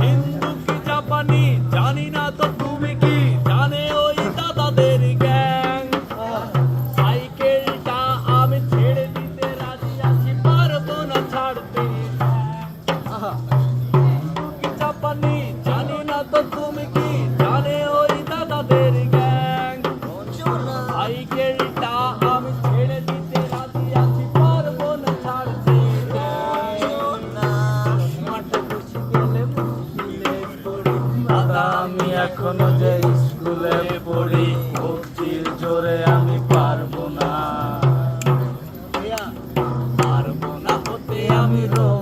হিন্দু কি জাপানি? জানি না তো তুমি কি? জানে ওই দাদাদের গ্যাং। সাইকেলটা আমি ছেড়ে দিতে রাজি আছি, পারব না ছাড়তে। হিন্দু কি আমি এখনও যে স্কুলে পড়ি ভক্তির জোরে আমি পারব না। পারব না হতে আমি রোজ